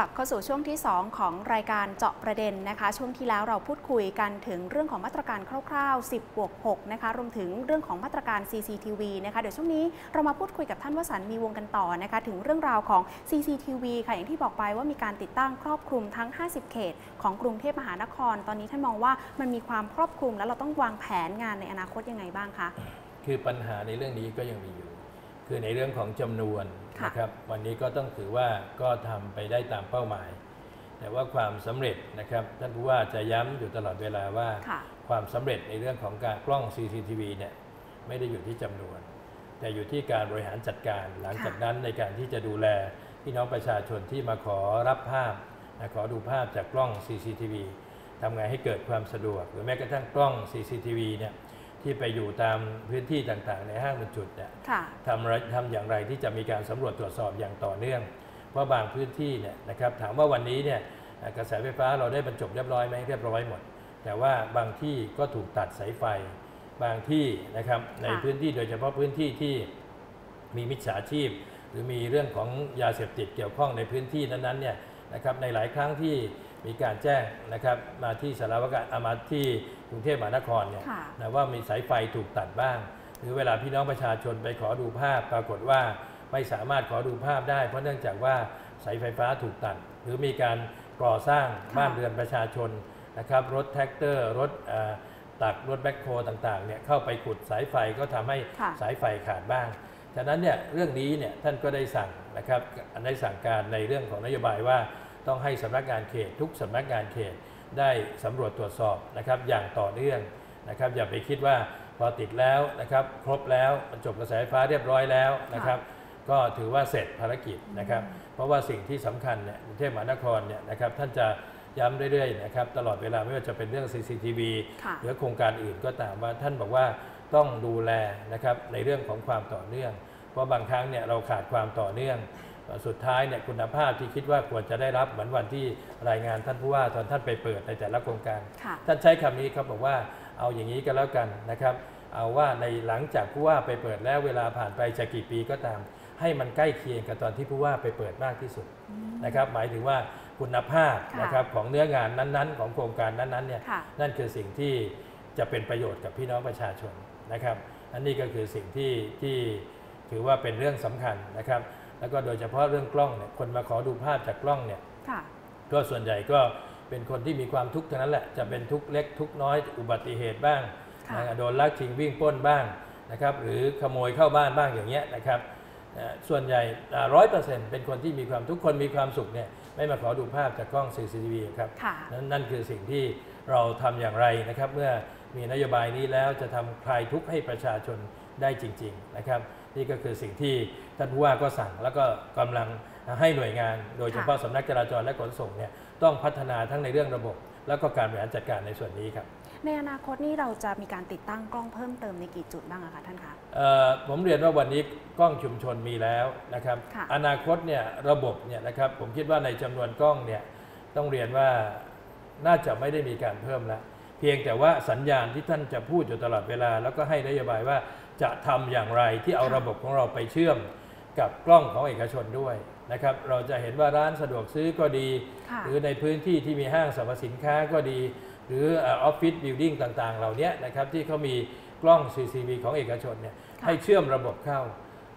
ลับเข้าสู่ช่วงที่ 2 ของรายการเจาะประเด็นนะคะ ช่วงที่แล้วเราพูดคุยกันถึงเรื่องของมาตรการคร่าวๆ 10บวก6นะคะ รวมถึงเรื่องของมาตรการ CCTV นะคะ เดี๋ยวช่วงนี้เรามาพูดคุยกับท่านวสันต์มีวงกันต่อนะคะ ถึงเรื่องราวของ CCTV ค่ะ อย่างที่บอกไปว่ามีการติดตั้งครอบคลุมทั้ง 50 เขต ของกรุงเทพมหานคร ตอนนี้ท่านมองว่ามันมีความครอบคลุมแล้วเราต้องวางแผนงานในอนาคตยังไงบ้างคะ คือปัญหาในเรื่องนี้ก็ยังมีอยู่ คือในเรื่องของจำนวน นะครับวันนี้ก็ต้องถือว่าก็ทำไปได้ตามเป้าหมาย แต่ว่าความสำเร็จนะครับท่านผู้ว่าจะย้ำอยู่ตลอดเวลาว่าค่ะความสำเร็จในเรื่องของการกล้อง CCTV เนี่ยไม่ได้อยู่ที่จำนวน แต่อยู่ที่การบริหารจัดการ หลังจากนั้นในการที่จะดูแลพี่น้องประชาชนที่มาขอรับภาพนะขอดูภาพจากกล้อง CCTV ทำไงให้เกิดความสะดวก หรือแม้กระทั่งกล้อง CCTV เนี่ย ที่ไปอยู่ตามพื้นที่ต่างๆ ในห้างบรรจุดเนี่ยค่ะทำอะไรทำอย่างไรที่จะมีการสำรวจตรวจสอบอย่างต่อเนื่อง เพราะบางพื้นที่เนี่ยนะครับถามว่าวันนี้เนี่ยเอ่อกระแสไฟฟ้าเราได้บรรจบเรียบร้อยไหมเรียบร้อยหมด แต่ว่าบางที่ก็ถูกตัดสายไฟ บางที่นะครับในค่ะพื้นที่โดยเฉพาะพื้นที่ที่มีมิจฉาชีพ หรือมีเรื่องของยาเสพติดเกี่ยวข้องในพื้นที่นั้นๆเนี่ยนะครับในหลายครั้งที่ มีการแจ้งนะครับมาที่สารวัตรการอามาที่กรุงเทพมหานครเนี่ยค่ะนะว่ามีสายไฟถูกตัดบ้าง หรือเวลาพี่น้องประชาชนไปขอดูภาพ ปรากฏว่าไม่สามารถขอดูภาพได้ เพราะเนื่องจากว่าสายไฟฟ้าถูกตัด หรือมีการก่อสร้างค่ะบ้านเรือนประชาชนนะครับรถแท็กเตอร์รถเอ่อตักรถแบ็คโฮต่างๆเนี่ยเข้าไปขุดสายไฟก็ทำให้ค่ะสายไฟขาดบ้างฉะนั้นเนี่ยเรื่องนี้เนี่ยท่านก็ได้สั่งนะครับได้สั่งการในเรื่องของนโยบายว่า ต้องให้สำนักงานเขต ทุกสำนักงานเขตได้สำรวจตรวจสอบนะครับอย่างต่อเนื่องนะครับอย่าไปคิดว่าพอติดแล้วนะครับครบแล้วมันจบกระแสไฟฟ้าเรียบร้อยแล้วนะครับก็ถือว่าเสร็จภารกิจนะครับเพราะว่าสิ่งที่สำคัญเนี่ยกรุงเทพมหานครเนี่ยนะครับท่านจะย้ำเรื่อยๆนะครับตลอดเวลาไม่ว่าจะเป็นเรื่อง CCTV ค่ะหรือโครงการอื่นก็ตามว่าท่านบอกว่าต้องดูแลนะครับในเรื่องของความต่อเนื่อง เพราะบางครั้งเนี่ยเราขาดความต่อเนื่อง สุดท้ายเนี่ยคุณภาพที่คิดว่าควรจะได้รับเหมือนวันที่รายงานท่านผู้ว่าตอนท่านไปเปิดในแต่ละโครงการค่ะท่านใช้คำนี้ครับบอกว่าเอาอย่างนี้ก็แล้วกันนะครับ เอาว่าในหลังจากผู้ว่าไปเปิดแล้วเวลาผ่านไปจะกี่ปีก็ตาม ให้มันใกล้เคียงกับตอนที่ผู้ว่าไปเปิดมากที่สุดนะครับ หมายถึงว่าคุณภาพค่ะนะครับของเนื้องานนั้นๆ ของโครงการนั้นๆเนี่ยค่ะนั่นคือสิ่งที่จะเป็นประโยชน์กับพี่น้องประชาชนนะครับ อันนี้ก็คือสิ่งที่ที่ถือว่าเป็นเรื่องสำคัญนะครับ แล้วก็โดยเฉพาะเรื่องกล้องเนี่ยคนมาขอดูภาพจากกล้องเนี่ยค่ะก็ส่วนใหญ่ก็เป็นคนที่มีความทุกข์ทั้งนั้นแหละจะเป็นทุกข์เล็กทุกข์น้อยอุบัติเหตุบ้างค่ะนะโดนลักชิงวิ่งปล้นบ้างนะครับหรือขโมยเข้าบ้านบ้างอย่างเงี้ยนะครับเอ่อส่วนใหญ่ร้อยเปอร์เซ็นต์เป็นคนที่มีความทุกคนมีความสุขเนี่ยไม่มาขอดูภาพจากกล้อง CCTV ครับค่ะนั่นนั่นคือสิ่งที่เราทำอย่างไรนะครับ เมื่อมีนโยบายนี้แล้วจะทำคลายทุกข์ให้ประชาชนได้จริง ๆ นะครับ นี่ก็คือสิ่งที่ท่านผู้ว่าก็สั่งแล้วก็กำลังให้หน่วยงานโดยเฉพาะสำนักจราจรและขนส่งเนี่ยต้องพัฒนาทั้งในเรื่องระบบ แล้วก็การบริหารจัดการในส่วนนี้ครับในอนาคตนี่เราจะมีการติดตั้งกล้องเพิ่มเติมในกี่จุดบ้างอะคะท่านคะเอ่อผมเรียนว่าวันนี้กล้องชุมชนมีแล้วนะครับค่ะอนาคตเนี่ยระบบเนี่ยนะครับผมคิดว่าในจำนวนกล้องเนี่ยต้องเรียนว่าน่าจะไม่ได้มีการเพิ่มแล้วเพียงแต่ว่าสัญญาณที่ท่านจะพูดอยู่ตลอดเวลา แล้วก็ให้นโยบายว่า จะทำอย่างไรที่เอาค่ะระบบของเราไปเชื่อมกับกล้องของเอกชนด้วยนะครับ เราจะเห็นว่าร้านสะดวกซื้อก็ดีค่ะหรือในพื้นที่ที่มีห้างสรรพสินค้าก็ดี หรือออฟฟิศบิลดิ่งต่างๆ เหล่านี้นะครับที่เขามีกล้อง CCTV ของเอกชนเนี่ยค่ะให้เชื่อมระบบเข้า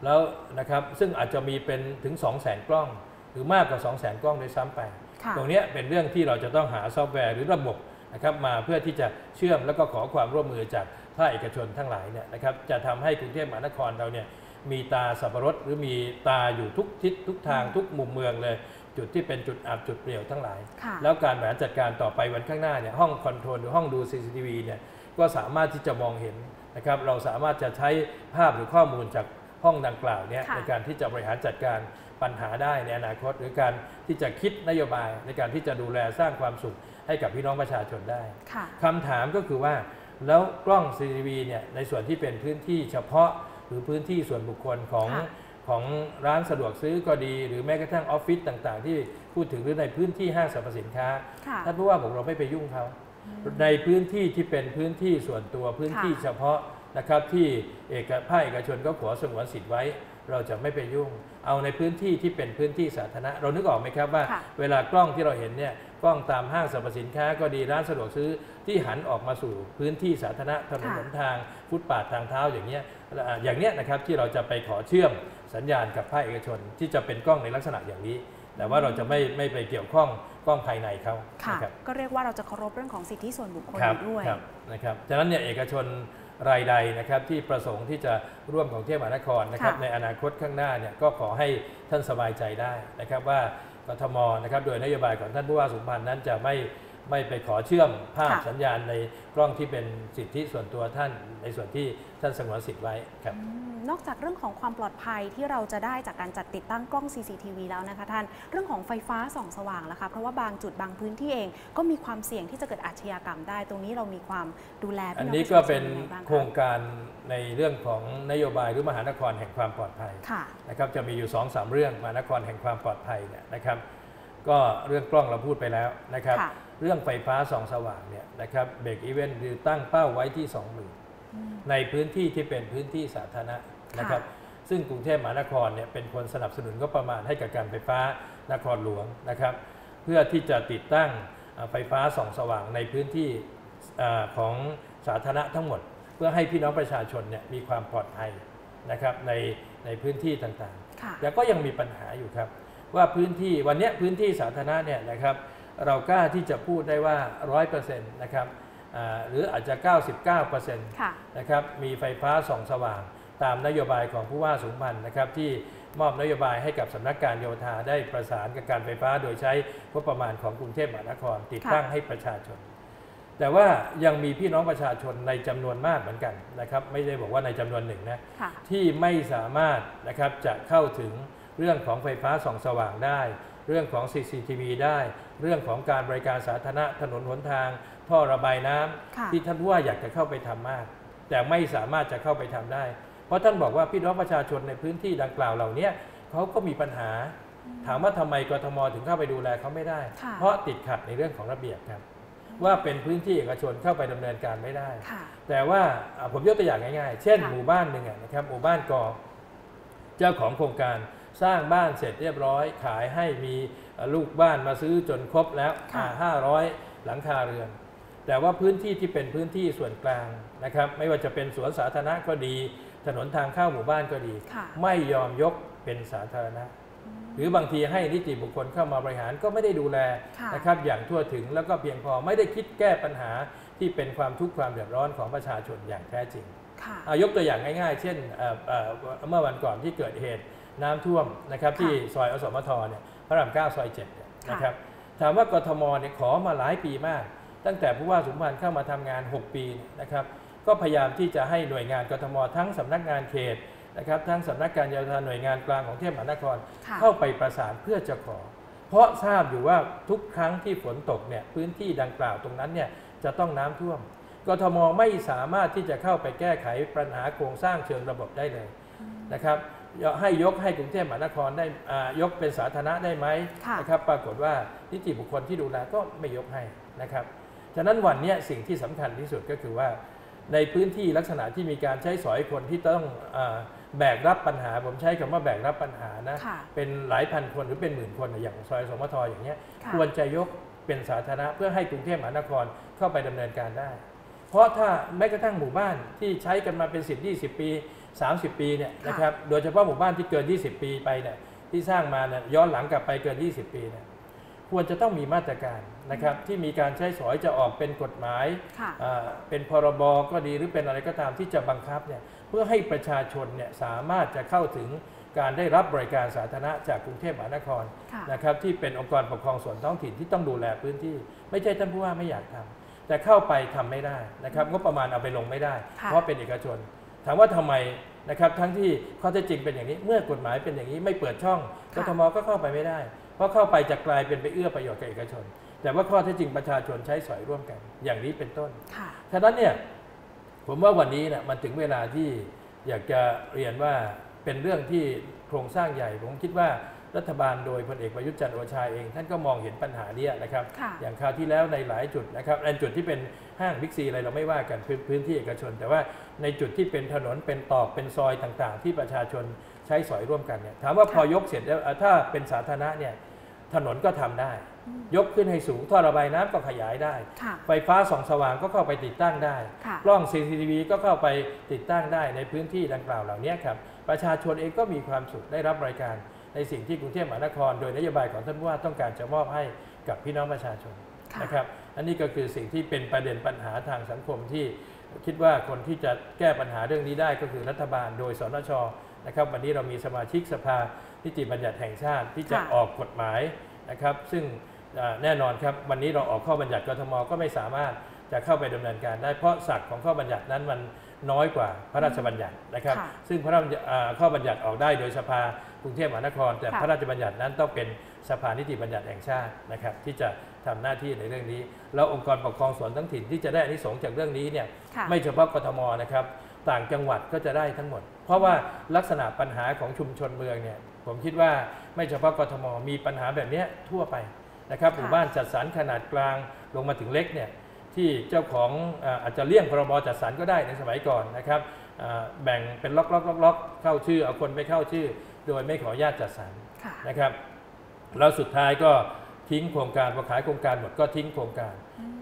แล้วนะครับซึ่งอาจจะมีเป็นถึง 2 0 0 0 0 0 กล้อง หรือมากกว่า 2 0 0 0 0 0 กล้องด้วยซ้ำไปค่ะตรงเนี้ยเป็นเรื่องที่เราจะต้องหาซอฟต์แวร์หรือระบบ นะครับมาเพื่อที่จะเชื่อมแล้วก็ขอความร่วมมือจากภาคเอกชนทั้งหลายเนี่ยนะครับจะทำให้กรุงเทพมหานครเราเนี่ยมีตาสับปะรดหรือมีตาอยู่ทุกทิศทุกทางทุกมุมเมืองเลย จุดที่เป็นจุดอับจุดเปลี่ยวทั้งหลายค่ะแล้วการบริหารจัดการต่อไปวันข้างหน้าเนี่ยห้องคอนโทรลหรือห้องดู CCTV เนี่ยก็สามารถที่จะมองเห็นนะครับเราสามารถจะใช้ภาพหรือข้อมูลจากห้องดังกล่าวเนี่ยค่ะในการที่จะบริหารจัดการปัญหาได้ในอนาคต หรือการที่จะคิดนโยบายในการที่จะดูแลสร้างความสุข ให้กับพี่น้องประชาชนได้ค่ะคำถามก็คือว่าแล้วกล้อง CCTV เนี่ยในส่วนที่เป็นพื้นที่เฉพาะหรือพื้นที่ส่วนบุคคลของค่ะของร้านสะดวกซื้อก็ดี หรือแม้กระทั่งออฟฟิศต่างๆ ที่พูดถึงหรือในพื้นที่ห้างสรรพสินค้าค่ะท่านผู้ว่าบอกเราไม่ไปยุ่งเขาในพื้นที่ที่เป็นพื้นที่ส่วนตัวพื้นที่ค่ะเฉพาะนะครับที่เอกภาคเอกชนก็ขอสงวนสิทธิ์ไว้ เราจะไม่ไปยุ่ง เอาในพื้นที่ที่เป็นพื้นที่สาธารณะเรานึกออกไหมครับว่าค่ะเวลากล้องที่เราเห็นเนี่ยกล้องตามห้างสรรพสินค้าก็ดีร้านสะดวกซื้อที่หันออกมาสู่พื้นที่สาธารณะถนนค่ะหนทางฟุตปาดทางเท้าอย่างเงี้ยอ่าอย่างเนี้ยนะครับที่เราจะไปขอเชื่อมสัญญาณกับภาคเอกชน ที่จะเป็นกล้องในลักษณะอย่างนี้ แต่ว่าเราจะไม่ไม่ไปเกี่ยวข้องกล้องภายในเขาค่ะนะครับก็เรียกว่าเราจะเคารพเรื่องของสิทธิส่วนบุคคลคอรับยู่ด้วยครับนะครับฉะนั้นเนี่ยเอกชน รายใดนะครับที่ประสงค์ที่จะร่วมของเทพมหานครนะครับค่ะ ในอนาคตข้างหน้าเนี่ยก็ขอให้ท่านสบายใจได้นะครับว่ากทมนะครับโดยนโยบายของท่านผู้ว่าสุพันธ์นั้นจะไม่ ไม่ไปขอเชื่อมภาพค่ะสัญญาณในกล้องที่เป็นสิทธิส่วนตัวท่านในส่วนที่ท่านสงวนสิทธิ์ไว้ครับอืมนอกจากเรื่องของความปลอดภัยที่เราจะได้จากการจัดติดตั้งกล้อง CCTV แล้วนะคะท่าน เรื่องของไฟฟ้าส่องสว่างล่ะคะเพราะว่าบางจุดบางพื้นที่เองก็มีความเสี่ยงที่จะเกิดอาชญากรรมได้ ตรงนี้เรามีความดูแลอันพี่นี้งก็ระชาชเป็นยังไงบ้างะโครงการในเรื่องของนโยบายหรือมหานครแห่งความปลอดภัยค่ะนะครับจะมีอยู่2อสเรื่องมหานครแห่งความปลอดภัยเนี่ยนะครับ ก็เรื่องกล้องเราพูดไปแล้วนะครับค่ะ เรื่องไฟฟ้าส่องสว่างเนี่ยนะครับเบรกอีเวนต์คือตั้งเป้าไว้ที่ 20,000อืมในพื้นที่ที่เป็นพื้นที่สาธารณะนะครับซึ่งกรุงเทพมหานครเนี่ยเป็นคนสนับสนุนก็ประมาณให้กับการไฟฟ้านครหลวงนะครับเพื่อที่จะติดตั้งอ่าไฟฟ้าส่องสว่างในพื้นที่อาของสาธารณะทั้งหมด เพื่อให้พี่น้องประชาชนเนี่ยมีความปลอดภัยนะครับในในพื้นที่ต่างๆค่ะแต่ก็ยังมีปัญหาอยู่ครับ ว่าพื้นที่วันเนี้ยพื้นที่สาธารณะเนี่ยนะครับ เรากล้าที่จะพูดได้ว่า 100%นะครับอ่าหรืออาจจะ 99%ค่ะนะครับมีไฟฟ้าส่องสว่าง ตามนโยบายของผู้ว่าสูงพันธ์นะครับที่มอบนโยบายให้กับสำนักการโยธาได้ประสานกับการไฟฟ้า โดยใช้งบประมาณของกรุงเทพมหานคร ติดตั้งให้ประชาชน แต่ว่ายังมีพี่น้องประชาชนในจำนวนมากเหมือนกันนะครับ ไม่ได้บอกว่าในจำนวนหนึ่งนะค่ะที่ไม่สามารถนะครับจะเข้าถึงเรื่องของไฟฟ้าส่องสว่างได้ เรื่องของ CCTV ได้ เรื่องของการบริการสาธารณะถนนหนทาง ท่อระบายน้ำค่ะที่ท่านผู้ว่าอยากจะเข้าไปทำมาก แต่ไม่สามารถจะเข้าไปทำได้ เพราะท่านบอกว่าพี่น้องประชาชนในพื้นที่ดังกล่าวเหล่านี้เขาก็มีปัญหา ถามว่าทำไมกทมถึงเข้าไปดูแลเขาไม่ได้ค่ะเพราะติดขัดในเรื่องของระเบียบครับว่าเป็นพื้นที่เอกชนเข้าไปดำเนินการไม่ได้ค่ะแต่ว่าอะผมยกตัวอย่างง่ายๆ เช่นค่ะหมู่บ้านหนึ่งอะนะครับหมู่บ้านกอเจ้าของโครงการ สร้างบ้านเสร็จเรียบร้อย ขายให้มีเอ่อลูกบ้านมาซื้อจนครบแล้วค่ะห้าร้อยหลังคาเรือน แต่ว่าพื้นที่ที่เป็นพื้นที่ส่วนกลางนะครับ ไม่ว่าจะเป็นสวนสาธารณะก็ดี ถนนทางเข้าหมู่บ้านก็ดีค่ะไม่ยอมยกเป็นสาธารณะ หรือบางทีให้นิติบุคคลเข้ามาบริหารก็ไม่ได้ดูแลค่ะนะครับ อย่างทั่วถึงแล้วก็เพียงพอไม่ได้คิดแก้ปัญหาที่เป็นความทุกข์ความเดือดร้อนของประชาชนอย่างแท้จริงค่ะอายกตัวอย่างง่าย ๆ เช่นเอ่อเอ่อเมื่อวันก่อนที่เกิดเหตุ น้ำท่วมนะครับค่ะที่ซอยอสมทเนี่ยพระรามเก้าซอยเจ็ดเนี่ยค่ะนะครับถามว่ากทมเนี่ยขอมาหลายปีมาก ตั้งแต่ผู้ว่าสุพันธ์เข้ามาทำงาน 6 ปีนะครับก็พยายามที่จะให้หน่วยงานกทมทั้งสำนักงานเขตนะครับทั้งสำนักการโยธาหน่วยงานกลางของเทพมหานครค่ะเข้าไปประสานเพื่อจะขอ เพราะทราบอยู่ว่าทุกครั้งที่ฝนตกเนี่ยพื้นที่ดังกล่าวตรงนั้นเนี่ยจะต้องน้ำท่วมกทมไม่สามารถที่จะเข้าไปแก้ไขปัญหาโครงสร้างเชิงระบบได้เลยนะครับ ให้ยกให้กรุงเทพมหานครได้อ่ายกเป็นสาธารณะได้ไหมค่ะนะครับปรากฏว่านิติบุคคลที่ดูแลก็ไม่ยกให้นะครับฉะนั้นวันเนี้ยสิ่งที่สำคัญที่สุดก็คือว่า ในพื้นที่ลักษณะที่มีการใช้สอยคนที่ต้องอาแบกรับปัญหา ผมใช้คำว่าแบกรับปัญหานะค่ะเป็นหลายพันคนหรือเป็นหมื่นคนอย่างซอยสมทอย่างเงี้ยค่ะควรจะยกเป็นสาธารณะเพื่อให้กรุงเทพมหานครเข้าไปดำเนินการได้ เพราะถ้าแม้กระทั่งหมู่บ้านที่ใช้กันมาเป็น 10 20 ปี 30 ปีเนี่ยค่ะนะครับโดยเฉพาะหมู่บ้านที่เกิน 20 ปีไปเนี่ยที่สร้างมาเนี่ยย้อนหลังกลับไปเกิน 20 ปีเนี่ยควรจะต้องมีมาตรการนะครับที่มีการใช้สอยจะออกเป็นกฎหมายค่ะอ่าเป็นพรบก็ดีหรือเป็นอะไรก็ตามที่จะบังคับเนี่ยเพื่อให้ประชาชนเนี่ยสามารถจะเข้าถึงการได้รับบริการสาธารณะจากกรุงเทพมหานครค่ะนะครับที่เป็นองค์กรปกครองส่วนท้องถิ่นที่ต้องดูแลพื้นที่ ไม่ใช่ท่านผู้ว่าไม่อยากทำ แต่เข้าไปทำไม่ได้นะครับงบประมาณเอาไปลงไม่ได้ค่ะเพราะเป็นเอกชน ถามว่าทำไมนะครับทั้งที่ข้อเท็จจริงเป็นอย่างนี้ เมื่อกฎหมายเป็นอย่างนี้ไม่เปิดช่องกค่ะทมก็เข้าไปไม่ได้ เพราะเข้าไปจะกลายเป็นไปเอื้อประโยชน์กับเอกชน แต่ว่าข้อเท็จจริงประชาชนใช้สอยร่วมกัน อย่างนี้เป็นต้นค่ะฉะนั้นเนี่ยผมว่าวันนี้เนี่ยมันถึงเวลาที่อยากจะเรียนว่าเป็นเรื่องที่โครงสร้างใหญ่ผมคิดว่า รัฐบาลโดยพลเอกประยุทธ์จันทร์โอชาเอง ท่านก็มองเห็นปัญหาเนี้นะครับค่ะอย่างคราวที่แล้วในหลายจุดนะครับในจุดที่เป็นห้างบิ๊กซีอะไรเราไม่ว่ากันพื้นพื้นที่เอกชน แต่ว่าในจุดที่เป็นถนนเป็นตอกเป็นซอยต่างๆ ที่ประชาชนใช้สอยร่วมกันเนี่ยถามว่าค่ะพอยกเสร็จแล้วเอ่อถ้าเป็นสาธารณะเนี่ยถนนก็ทำได้ ยกขึ้นให้สูงท่อระบายน้ำก็ขยายได้ค่ะไฟฟ้าส่องสว่างก็เข้าไปติดตั้งได้ค่ะกล้อง CCTV ก็เข้าไปติดตั้งได้ในพื้นที่ดังกล่าวเหล่านี้ครับ ประชาชนเองก็มีความสุขได้รับบริการ ในสิ่งที่กรุงเทพมหานคร โดยนโยบายของท่านผู้ว่าต้องการจะมอบให้กับพี่น้องประชาชนค่ะนะครับอันนี้ก็คือสิ่งที่เป็นประเด็นปัญหาทางสังคมที่คิดว่าคนที่จะแก้ปัญหาเรื่องนี้ได้ก็คือรัฐบาล โดยสนชนะครับ วันนี้เรามีสมาชิกสภานิติบัญญัติแห่งชาติที่จะค่ะออกกฎหมายนะครับ ซึ่งอ่าแน่นอนครับวันนี้เราออกข้อบัญญัติกทมก็ไม่สามารถจะเข้าไปดำเนินการได้เพราะศักดิ์ของข้อบัญญัตินั้นมันน้อยกว่าพระราชบัญญัตินะครับค่ะซึ่งพระราชบัญญัติอ่าข้อบัญญัติออกได้โดยสภา กรุงเทพมหานคร แต่ค่ะพระราชบัญญัตินั้นต้องเป็นสภานิติบัญญัติแห่งชาตินะครับที่จะทำหน้าที่ในเรื่องนี้ แล้วองค์กรปกครองส่วนท้องถิ่นที่จะได้อานิสงส์จากเรื่องนี้เนี่ยค่ะไม่เฉพาะกทมนะครับต่างจังหวัดก็จะได้ทั้งหมด เพราะว่าลักษณะปัญหาของชุมชนเมืองเนี่ยผมคิดว่าไม่เฉพาะกทมมีปัญหาแบบเนี้ยทั่วไปนะครับหมู่บ้านจัดสรรขนาดกลางลงมาถึงเล็กเนี่ยที่เจ้าของอ่าอาจจะเลี่ยงพรบจัดสรรก็ได้ในสมัยก่อนนะครับอ่าแบ่งเป็นล็อกล็อกล็อกล็อกเข้าชื่อเอาคนไปเข้าชื่อ โดยไม่ขออนุญาตจัดสรรค่ะนะครับแล้วสุดท้ายก็ทิ้งโครงการพอขายโครงการหมดก็ทิ้งโครงการ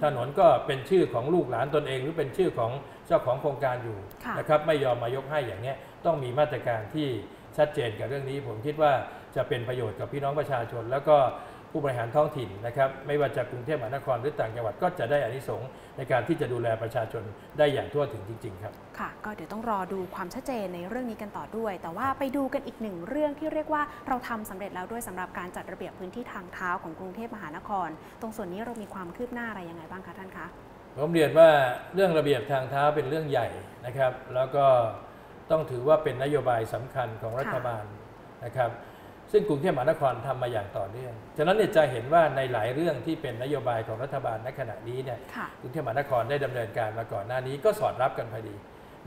ถนนก็เป็นชื่อของลูกหลานตนเอง หรือเป็นชื่อของเจ้าของโครงการอยู่ค่ะนะครับไม่ยอมมายกให้อย่างเนี้ยต้องมีมาตรการที่ชัดเจนกับเรื่องนี้ ผมคิดว่าจะเป็นประโยชน์กับพี่น้องประชาชน แล้วก็ ผู้บริหารท้องถิ่นนะครับไม่ว่าจะกรุงเทพมหานครหรือต่างจังหวัดก็จะได้อานิสงส์ในการที่จะดูแลประชาชนได้อย่างทั่วถึงจริง ๆ ครับค่ะ ก็เดี๋ยวต้องรอดูความชัดเจนในเรื่องนี้กันต่อด้วย แต่ว่าไปดูกันอีกหนึ่งเรื่องที่เรียกว่าเราทำสำเร็จแล้วด้วยสำหรับการจัดระเบียบพื้นที่ทางเท้าของกรุงเทพมหานคร ตรงส่วนนี้เรามีความคืบหน้าอะไรยังไงบ้างคะท่านคะผมเรียนว่าเรื่องระเบียบทางเท้าเป็นเรื่องใหญ่นะครับ แล้วก็ต้องถือว่าเป็นนโยบายสำคัญของรัฐบาลนะครับ ซึ่งกรุงเทพมหานครทำมาอย่างต่อเนื่อง ฉะนั้นเนี่ยจะเห็นว่าในหลายเรื่องที่เป็นนโยบายของรัฐบาลในขณะนี้เนี่ยค่ะกรุงเทพมหานครได้ดำเนินการมาก่อนหน้านี้ก็สอดรับกันพอดี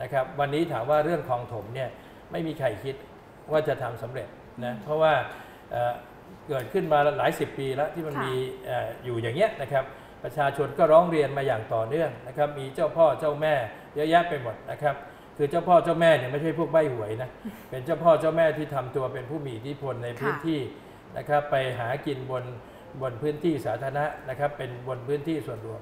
นะครับวันนี้ถามว่าเรื่องคลองถมเนี่ยไม่มีใครคิดว่าจะทำสำเร็จนะเพราะว่าเอ่อเกิดขึ้นมาหลายสิบปีแล้วที่มันค่ะมีเอ่ออยู่อย่างเงี้ยนะครับประชาชนก็ร้องเรียนมาอย่างต่อเนื่องนะครับมีเจ้าพ่อเจ้าแม่เยอะแยะไปหมดนะครับ คือเจ้าพ่อเจ้าแม่เนี่ยไม่ใช่พวกใบหวยนะ เป็นเจ้าพ่อเจ้าแม่ที่ทำตัวเป็นผู้มีอิทธิพลในพื้นที่นะครับไปหากินบนบนพื้นที่สาธารณะนะครับเป็นบนพื้นที่ส่วนรวม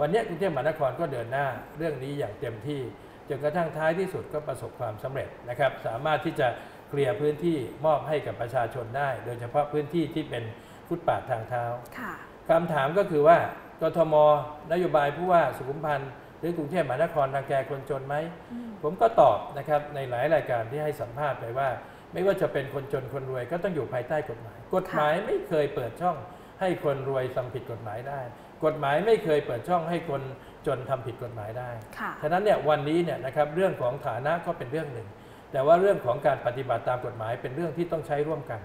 วันนี้กรุงเทพมหานครก็เดินหน้าเรื่องนี้อย่างเต็มที่จนกระทั่งท้ายที่สุดก็ประสบความสำเร็จนะครับ สามารถที่จะเคลียร์พื้นที่มอบให้กับประชาชนได้ โดยเฉพาะพื้นที่ที่เป็นฟุตปาดทางเท้าค่ะคำถามก็คือว่ากทมนโยบายผู้ว่าสุขุมพันธ์ หรือกรุงเทพมหานครรังแกคนจนไหมอืมผมก็ตอบนะครับในหลายรายการที่ให้สัมภาษณ์ไปว่า ไม่ว่าจะเป็นคนจนคนรวยก็ต้องอยู่ภายใต้กฎหมาย กฎหมายไม่เคยเปิดช่องให้คนรวยทำผิดกฎหมายได้ กฎหมายไม่เคยเปิดช่องให้คนจนทำผิดกฎหมายได้ค่ะฉะนั้นเนี่ยวันนี้เนี่ยนะครับเรื่องของฐานะก็เป็นเรื่องหนึ่ง แต่ว่าเรื่องของการปฏิบัติตามกฎหมายเป็นเรื่องที่ต้องใช้ร่วมกัน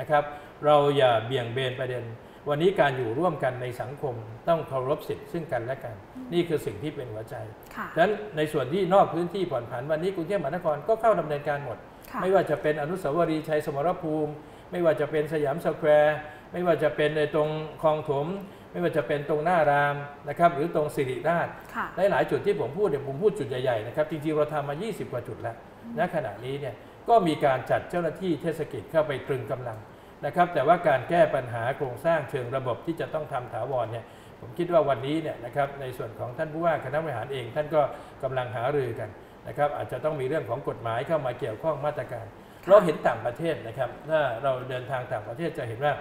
นะครับ เราอย่าเบี่ยงเบนประเด็น วันนี้การอยู่ร่วมกันในสังคมต้องเคารพสิทธิ์ซึ่งกันและกัน นี่คือสิ่งที่เป็นหัวใจค่ะฉะนั้นในส่วนที่นอกพื้นที่ผ่อนผันวันนี้กรุงเทพมหานครก็เข้าดำเนินการหมดค่ะไม่ว่าจะเป็นอนุสาวรีย์ชัยสมรภูมิ ไม่ว่าจะเป็นสยามสแควร์ไม่ว่าจะเป็นในตรงคลองถม ไม่ว่าจะเป็นตรงหน้ารามนะครับหรือตรงสิริราชค่ะหลายๆจุดที่ผมพูดเนี่ยผมพูดจุดใหญ่ๆนะครับจริงๆเราทำมา 20 กว่าจุดแล้วณขณะนี้เนี่ยก็มีการจัดเจ้าหน้าที่เทศกิจเข้าไปตรึงกำลัง นะครับแต่ว่าการแก้ปัญหาโครงสร้างเชิงระบบที่จะต้องทำถาวรเนี่ยผมคิดว่าวันนี้เนี่ยนะครับในส่วนของท่านผู้ว่าคณะบริหารเอง ท่านก็กำลังหารือกันนะครับอาจจะต้องมีเรื่องของกฎหมายเข้ามาเกี่ยวข้องมาตรการ เราเห็นต่างประเทศนะครับถ้าเราเดินทางต่างประเทศจะเห็นว่า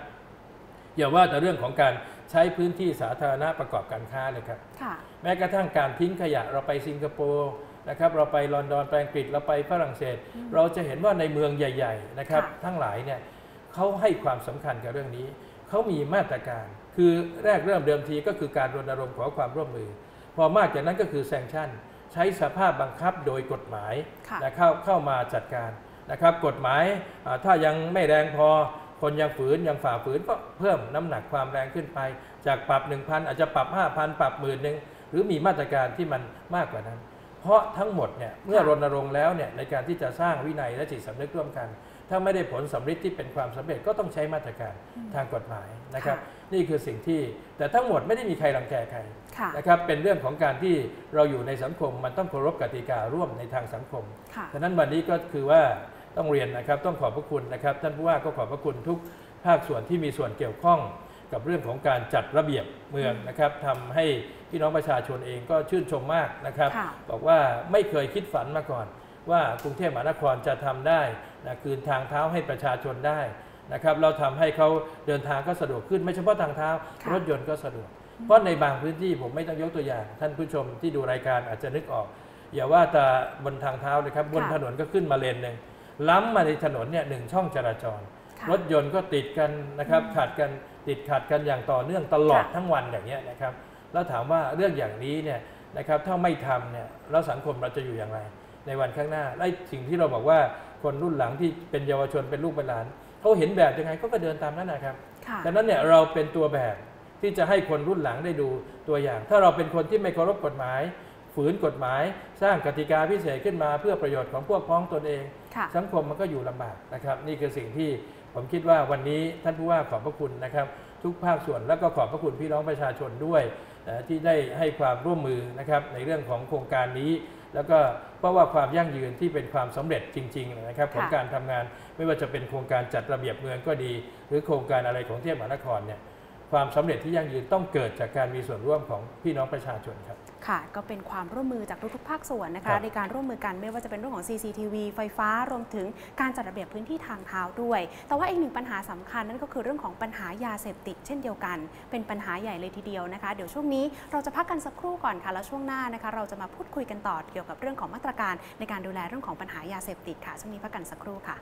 อย่าว่าแต่เรื่องของการใช้พื้นที่สาธารณะประกอบการค้าเลยครับค่ะแม้กระทั่งการทิ้งขยะเราไปสิงคโปร์นะครับเราไปลอนดอนไปอังกฤษเราไปฝรั่งเศส เราจะเห็นว่าในเมืองใหญ่ ๆ นะครับค่ะทั้งหลายเนี่ย เขาให้ความสำคัญกับเรื่องนี้ เขามีมาตรการ คือแรกเริ่มเดิมทีก็คือการรณรงค์ขอความร่วมมือ พอมากจากนั้นก็คือแซงชั่น ใช้สภาพบังคับโดยกฎหมายค่ะนะเข้าเข้ามาจัดการนะครับ กฎหมายอ่าถ้ายังไม่แรงพอคนยังฝืนยังฝ่าฝืนก็เพิ่มน้ำหนักความแรงขึ้นไป จากปรับ 1,000 อาจจะปรับ 5,000 ปรับหมื่นหนึ่งหรือมีมาตรการที่มันมากกว่านั้น เพราะทั้งหมดเนี่ยเมื่อรณรงค์แล้วเนี่ยในการที่จะสร้างวินัยและจิตสำนึกร่วมกัน ถ้าไม่ได้ผลสำเร็จที่เป็นความสำเร็จก็ต้องใช้มาตรการทางกฎหมายนะครับ นี่คือสิ่งที่แต่ทั้งหมดไม่ได้มีใครรังแกใครค่ะนะครับเป็นเรื่องของการที่เราอยู่ในสังคมมันต้องเคารพกติการ่วมในทางสังคมค่ะฉะนั้นวันนี้ก็คือว่าต้องเรียนนะครับต้องขอบพระคุณนะครับ ท่านผู้ว่าก็ขอบพระคุณทุกภาคส่วนที่มีส่วนเกี่ยวข้องกับเรื่องของการจัดระเบียบเมืองนะครับทำให้พี่น้องประชาชนเองก็ชื่นชมมากนะครับค่ะบอกว่าไม่เคยคิดฝันมาก่อน ว่ากรุงเทพมหานครจะทำได้ นะคืนทางเท้าให้ประชาชนได้นะครับเราทำให้เขาเดินทางก็สะดวกขึ้น ไม่เฉพาะทางเท้าค่ะรถยนต์ก็สะดวก เพราะในบางพื้นที่ผมไม่ต้องยกตัวอย่าง ท่านผู้ชมที่ดูรายการอาจจะนึกออก อย่าว่าแต่บนทางเท้าเลยครับบนค่ะถนนก็ขึ้นมาเลนหนึ่งล้ำมาในถนนเนี่ยหนึ่งช่องจราจรค่ะรถยนต์ก็ติดกันนะครับอืมขัดกันติดขัดกันอย่างต่อเนื่องตลอดค่ะทั้งวันอย่างเงี้ยนะครับแล้วถามว่าเรื่องอย่างนี้เนี่ยนะครับถ้าไม่ทำเนี่ยแล้วสังคมเราจะอยู่อย่างไร ในวันข้างหน้าและสิ่งที่เราบอกว่า คนรุ่นหลังที่เป็นเยาวชนเป็นลูกเป็นหลานเขาเห็นแบบยังไงเขาก็เดินตามนั้นนะครับค่ะดังนั้นเนี่ยเราเป็นตัวแบบที่จะให้คนรุ่นหลังได้ดูตัวอย่าง ถ้าเราเป็นคนที่ไม่เคารพกฎหมาย ฝืนกฎหมาย สร้างกติกาพิเศษขึ้นมาเพื่อประโยชน์ของพวกพ้องตนเองค่ะสังคมมันก็อยู่ลำบากนะครับ นี่คือสิ่งที่ผมคิดว่าวันนี้ท่านผู้ว่าขอบพระคุณนะครับ ทุกภาคส่วนแล้วก็ขอบพระคุณพี่น้องประชาชนด้วยนะที่ได้ให้ความร่วมมือนะครับในเรื่องของโครงการนี้ แล้วก็เพราะว่าความยั่งยืนที่เป็นความสำเร็จจริงๆนะครับของค่ะการทำงานไม่ว่าจะเป็นโครงการจัดระเบียบเมืองก็ดี หรือโครงการอะไรของเทพมหานครเนี่ย ความสำเร็จที่ยั่งยืนต้องเกิดจากการมีส่วนร่วมของพี่น้องประชาชนครับค่ะ ก็เป็นความร่วมมือจากทุกๆ ภาคส่วนนะครัคะบในการร่วมมือกันไม่ว่าจะเป็นเรื่องของ CCTV ไฟฟ้ารวมถึงการจัดระเบียบพื้นที่ทางเท้าด้วย แต่ว่าอีกหนึ่งปัญหาสำคัญนั่นก็คือเรื่องของปัญหายาเสพติดเช่นเดียวกัน เป็นปัญหาใหญ่เลยทีเดียวนะคะ เดี๋ยวช่วงนี้เราจะพักกันสักครู่ก่อนค่ะแล้วช่วงหน้านะคะ เราจะมาพูดคุยกันต่อเกี่ยวกับเรื่องของมาตรการในการดูแลเรื่องของปัญหายาเสพติดค่ะช่วงนี้พักกันสักครู่ค่ะ